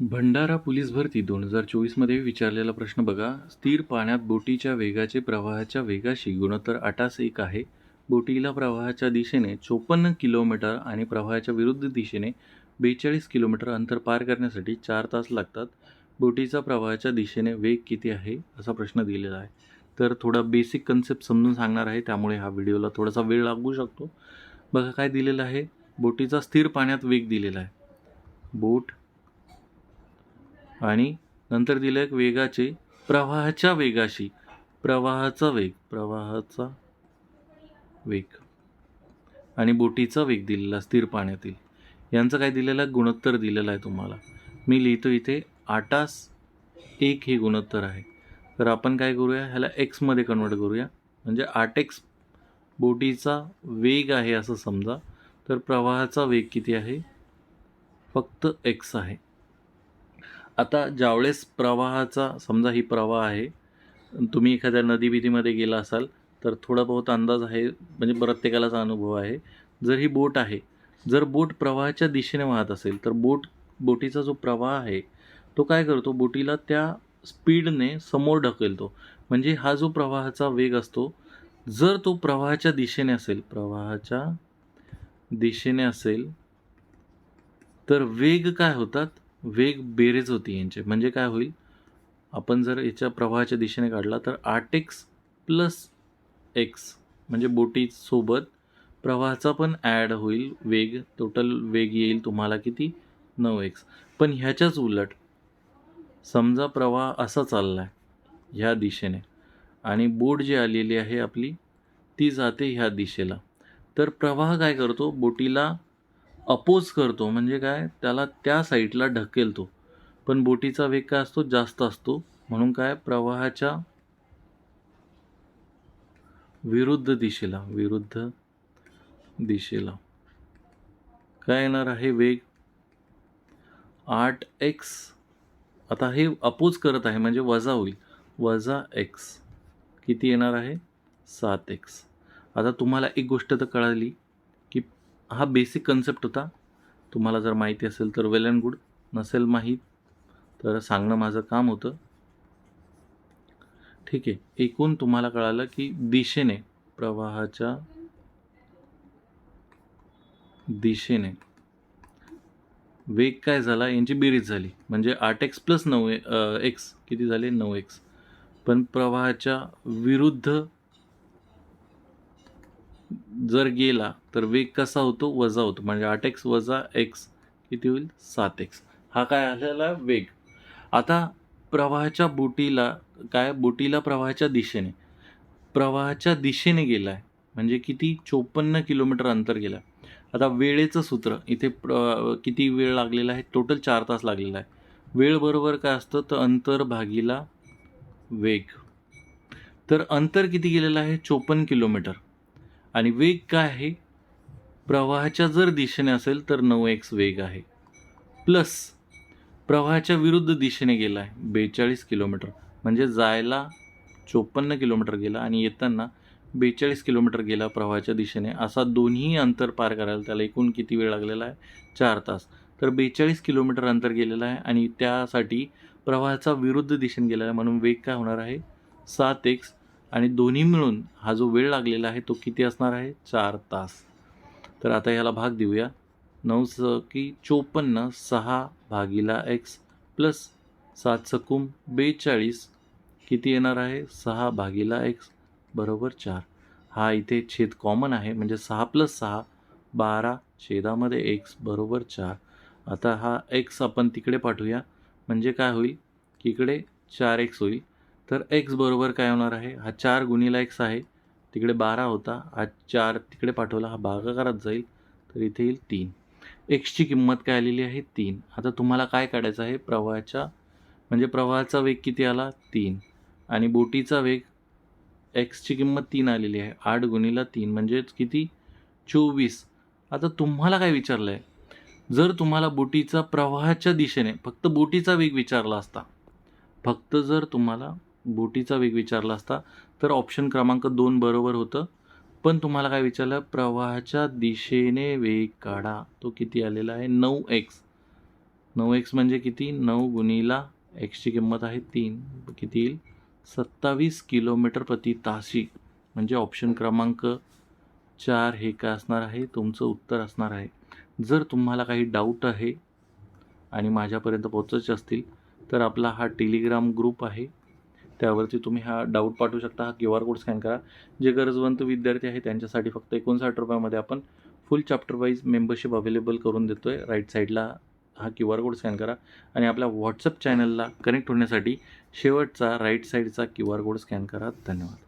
Bhandara police भरती दोन हजार चोवीसमध्ये विचारलेला प्रश्न बघा. स्थिर पाण्यात बोटीच्या वेगाचे प्रवाहाच्या वेगाशी गुणोत्तर आठास एक आहे. बोटीला प्रवाहाच्या दिशेने चोपन्न किलोमीटर आणि प्रवाहाच्या विरुद्ध दिशेने बेचाळीस किलोमीटर अंतर पार करण्यासाठी चार तास लागतात. बोटीचा प्रवाहाच्या दिशेने वेग किती आहे असा प्रश्न दिलेला आहे. तर थोडा बेसिक कन्सेप्ट समजून सांगणार आहे त्यामुळे हा व्हिडिओला थोडासा वेळ लागू शकतो. बघा काय दिलेलं आहे. बोटीचा स्थिर पाण्यात वेग दिलेला आहे. बोट आणि नंतर दिलं एक वेगाचे प्रवाहाच्या वेगाशी. प्रवाहाचा वेग प्रवाहाचा वेग. आणि बोटीचा वेग दिलेला स्थिर पाण्यातील. यांचं काय दिलेलं? आहे गुणोत्तर दिलेलं आहे तुम्हाला. मी लिहितो इथे आटास एक हे गुणोत्तर आहे. तर आपण काय करूया? ह्याला एक्समध्ये कन्वर्ट करूया. म्हणजे आठ एक्स बोटीचा वेग आहे असं समजा. तर प्रवाहाचा वेग किती आहे? फक्त एक्स आहे. आता ज्यावेळेस प्रवाहाचा समजा ही प्रवाह आहे तुम्ही एखाद्या नदी बिदीमध्ये गेला असाल तर थोडा बहुत अंदाज आहे म्हणजे प्रत्येकालाच अनुभव आहे. जर ही बोट आहे जर बोट प्रवाहाच्या दिशेने वाहत असेल तर बोट बोटीचा जो प्रवाह आहे तो काय करतो? बोटीला त्या स्पीडने समोर ढकलतो. म्हणजे हा जो प्रवाहाचा वेग असतो जर तो प्रवाहाच्या दिशेने असेल प्रवाहाच्या दिशेने असेल तर वेग काय होतात? वेग बेरीज होती यांचे. म्हणजे काय होईल? आपण जर याच्या प्रवाहाच्या दिशेने काढला तर आठ एक्स प्लस एक्स म्हणजे बोटीसोबत प्रवाहाचा पण ॲड होईल वेग. टोटल वेग येईल तुम्हाला किती? नऊ एक्स पण ह्याच्याच उलट समजा प्रवाह असा चालला आहे ह्या दिशेने आणि बोट जी आलेली आहे आपली ती जाते ह्या दिशेला. तर प्रवाह काय करतो? बोटीला अपोज करतो म्हणजे काय? त्याला त्या साईडला ढकेलतो. पण बोटीचा वेग काय असतो? जास्त असतो. म्हणून काय? प्रवाहाच्या विरुद्ध दिशेला विरुद्ध दिशेला. काय येणार आहे वेग? आठ एक्स. आता हे अपोज करत आहे म्हणजे वजा होईल. वजा एक्स. किती येणार आहे? सात एक्स. आता तुम्हाला एक गोष्ट तर कळाली. हा बेसिक कन्सेप्ट होता. तुम्हाला जर माहिती असेल तर वेल अँड गुड नसेल माहीत तर सांगणं माझं काम होतं. ठीक आहे. एकूण तुम्हाला कळालं की दिशेने प्रवाहाच्या दिशेने वेग काय झाला? यांची बेरीज झाली. म्हणजे आठ एक्स प्लस नऊ एक्स किती झाले? नऊ एक्स पण प्रवाहाच्या विरुद्ध जर गेला तर वेग कसा होतो? वजा होतो. म्हणजे आठ एक्स वजा एक्स किती होईल? सात एक्स हा काय आलेला? वेग. आता प्रवाहाच्या बोटीला काय? बोटीला प्रवाहाच्या दिशेने. प्रवाहाच्या दिशेने गेला आहे म्हणजे किती? चोपन्न किलोमीटर अंतर गेला आहे आता वेळेचं सूत्र इथे प्र किती वेळ लागलेला आहे? टोटल चार तास लागलेला आहे. वेळ बरोबर काय असतं? तर अंतर भागीला वेग. तर अंतर किती गेलेलं आहे? चोपन्न किलोमीटर. आणि वेग काय आहे? प्रवाहाच्या जर दिशेने असेल तर नऊ एक्स वेग आहे. प्लस प्रवाहाच्या विरुद्ध दिशेने गेला आहे बेचाळीस किलोमीटर. म्हणजे जायला चोपन्न किलोमीटर गेला आणि येताना बेचाळीस किलोमीटर गेला प्रवाहाच्या दिशेने. असा दोन्ही अंतर पार करायला त्याला एकूण किती वेळ लागलेला आहे? चार तास. तर बेचाळीस किलोमीटर अंतर गेलेलं आहे आणि त्यासाठी प्रवाहाचा विरुद्ध दिशेने गेलेला आहे. म्हणून वेग काय होणार आहे? सात एक्स आणि दोन्ही मिळून हा जो वेळ लागलेला आहे तो किती असणार आहे? चार तास. तर आता ह्याला भाग देऊया. नऊ स की चोपन्न सहा भागीला एक्स प्लस सात सकूम बेचाळीस किती येणार आहे? सहा भागीला एक्स बरोबर चार. हा इथे छेद कॉमन आहे. म्हणजे सहा प्लस सहा बारा छेदामध्ये एक्स बरोबर चार. आता हा एक्स आपण तिकडे पाठवूया. म्हणजे काय होईल? की इकडे चार एक्स होईल. तर एक्स बरोबर काय होणार आहे? हा चार गुणीला एक्स आहे. तिकडे बारा होता. हा चार तिकडे पाठवला. हा भागाकारात जाईल. तर इथे येईल तीन. एक्सची किंमत काय आलेली आहे? तीन. आता तुम्हाला काय काढायचं आहे? प्रवाहाच्या म्हणजे प्रवाहाचा वेग किती आला? तीन. आणि बोटीचा वेग एक्सची किंमत तीन आलेली आहे. आठ गुणीला तीन म्हणजेच किती? चोवीस. आता तुम्हाला काय विचारलं आहे जर तुम्हाला बोटीचा प्रवाहाच्या दिशेने फक्त बोटीचा वेग विचारला असता फक्त जर तुम्हाला बोटीचा वेग विचारला असता तर ऑप्शन क्रमांक दोन बरोबर होतं. पण तुम्हाला काय विचारलं? प्रवाहाच्या दिशेने वेग काढा. तो किती आलेला आहे? नऊ एक्स नऊ एक्स म्हणजे किती? नऊ गुणीला एक्सची किंमत आहे तीन. किती येईल? सत्तावीस किलोमीटर प्रति ताशी. म्हणजे ऑप्शन क्रमांक चार हे काय असणार आहे? तुमचं उत्तर असणार आहे. जर तुम्हाला काही डाऊट आहे आणि माझ्यापर्यंत पोहोचायचे असतील तर आपला हा टेलिग्राम ग्रुप आहे. त्यावरती तुम्ही हा डाऊट पाठवू शकता हा क्यू आर कोड स्कॅन करा. जे गरजवंत विद्यार्थी आहे त्यांच्यासाठी फक्त एकोणसाठ रुपयामध्ये आपण full chapter wise membership available करून देतो आहे राईट साईडला हा क्यू आर कोड स्कॅन करा आणि आपल्या व्हॉट्सअप चॅनलला कनेक्ट होण्यासाठी शेवटचा राईट साईडचा क्यू आर कोड स्कॅन करा. धन्यवाद.